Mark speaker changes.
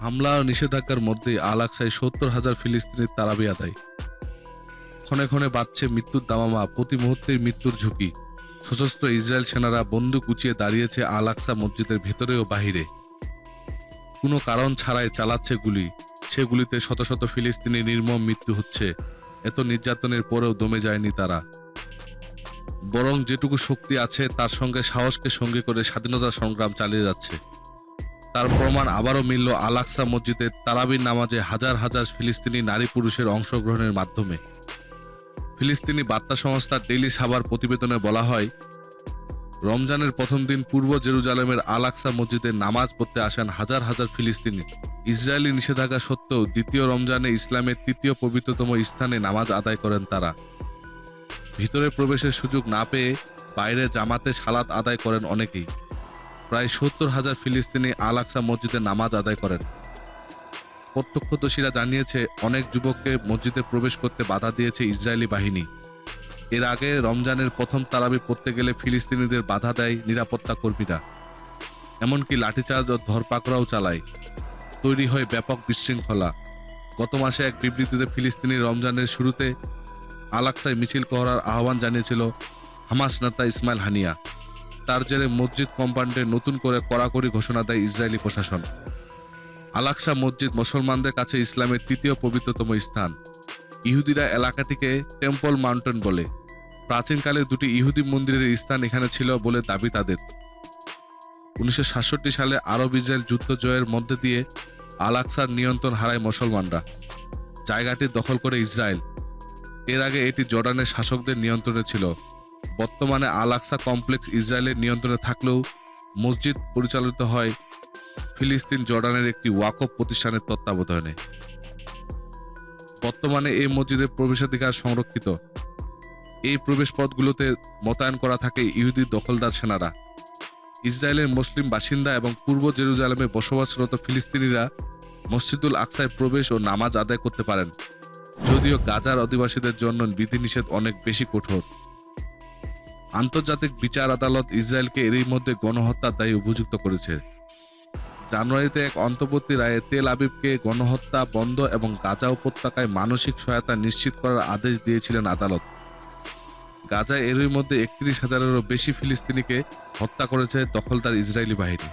Speaker 1: হামলা ও নিষেধাজ্ঞার মধ্যে আল আকসায় সত্তর হাজার ফিলিস্তিনির তারাবি আদায়। ক্ষণে ক্ষণে বাড়ছে মৃত্যুর দামামা, প্রতি মুহূর্তেই মৃত্যুর ঝুঁকি। সশস্ত্র ইসরায়েল সেনারা বন্দুক উঁচিয়ে দাঁড়িয়েছে আল আকসা মসজিদের ভেতরে ও বাহিরে। কোনো কারণ ছাড়াই চালাচ্ছে গুলি। সে গুলিতে শত শত ফিলিস্তিনি নির্মম মৃত্যু হচ্ছে। এত নির্যাতনের পরেও দমে যায়নি তারা। বরং যেটুকু শক্তি আছে, তার সঙ্গে সাহসকে সঙ্গে করে স্বাধীনতা সংগ্রাম চালিয়ে যাচ্ছে। তার প্রমাণ আবারও মিলল আলাক্সা মসজিদের তারাবির নামাজে হাজার হাজার ফিলিস্তিনি নারী পুরুষের অংশগ্রহণের মাধ্যমে। ফিলিস্তিনি বার্তা সংস্থা ডেইলি সাবার প্রতিবেদনে বলা হয়, রমজানের প্রথম দিন পূর্ব জেরুজালেমের আলাক্সা মসজিদে নামাজ পড়তে আসেন হাজার হাজার ফিলিস্তিনি। ইসরায়েলি নিষেধাজ্ঞা সত্ত্বেও দ্বিতীয় রমজানে ইসলামের তৃতীয় পবিত্রতম স্থানে নামাজ আদায় করেন তারা। ভিতরে প্রবেশের সুযোগ না পেয়ে বাইরে জামাতে সালাত আদায় করেন অনেকেই। প্রায় সত্তর হাজার ফিলিস্তিনি আল আকসা মসজিদে নামাজ আদায় করেন। প্রত্যক্ষদর্শীরা জানিয়েছে, অনেক যুবককে মসজিদে প্রবেশ করতে বাধা দিয়েছে ইসরায়েলি বাহিনী। এর আগে রমজানের প্রথম তারাবি পড়তে গেলে ফিলিস্তিনিদের বাধা দেয় নিরাপত্তা কর্মীরা। এমনকি লাঠিচার্জ ও ধরপাকড়াও চালায়। তৈরি হয় ব্যাপক বিশৃঙ্খলা। গত মাসে এক বিবৃতিতে ফিলিস্তিনি রমজানের শুরুতে আলাক্সায় মিছিল করার আহ্বান জানিয়েছিল হামাস নেতা ইসমাইল হানিয়া। তার জেরে মসজিদ কম্পাউন্ডে নতুন করে কড়াকড়ি ঘোষণা দেয় ইসরায়েলি প্রশাসন। আলাক্সা মসজিদ মুসলমানদের কাছে ইসলামের তৃতীয় পবিত্রতম স্থান। ইহুদিরা এলাকাটিকে টেম্পল মাউন্টেন বলে। প্রাচীনকালে দুটি ইহুদি মন্দিরের স্থান এখানে ছিল বলে দাবি তাদের। উনিশশো সাতষট্টি সালে আরব ইসরায়েল যুদ্ধ জয়ের মধ্যে দিয়ে আলাক্সার নিয়ন্ত্রণ হারায় মুসলমানরা। জায়গাটি দখল করে ইসরায়েল। এর আগে এটি জর্ডানের শাসকদের নিয়ন্ত্রণে ছিল। বর্তমানে আল আকসা কমপ্লেক্স ইসরায়েলের নিয়ন্ত্রণে থাকলেও মসজিদ পরিচালিত হয় ফিলিস্তিন জর্ডানের একটি ওয়াকফ প্রতিষ্ঠানের তত্ত্বাবধানে। বর্তমানে এই মসজিদের প্রবেশাধিকার সংরক্ষিত। এই প্রবেশ পথগুলোতে মোতায়েন করা থাকে ইহুদি দখলদার সেনারা। ইসরায়েলের মুসলিম বাসিন্দা এবং পূর্ব জেরুজালেমে বসবাসরত ফিলিস্তিনিরা মসজিদুল আকসায় প্রবেশ ও নামাজ আদায় করতে পারেন। যদিও গাজার অধিবাসীদের জন্য বিধিনিষেধ অনেক বেশি কঠোর। আন্তর্জাতিক বিচার আদালত ইসরায়েলকে এরই মধ্যে গণহত্যার দায়ী অভিযুক্ত করেছে। জানুয়ারিতে এক অন্তর্বর্তী রায়ে তেল আবিবকে গণহত্যা বন্ধ এবং গাজা উপত্যকায় মানসিক সহায়তা নিশ্চিত করার আদেশ দিয়েছিলেন আদালত। গাজায় এরই মধ্যে একত্রিশ হাজারেরও বেশি ফিলিস্তিনিকে হত্যা করেছে দখলদার ইসরায়েলি বাহিনী।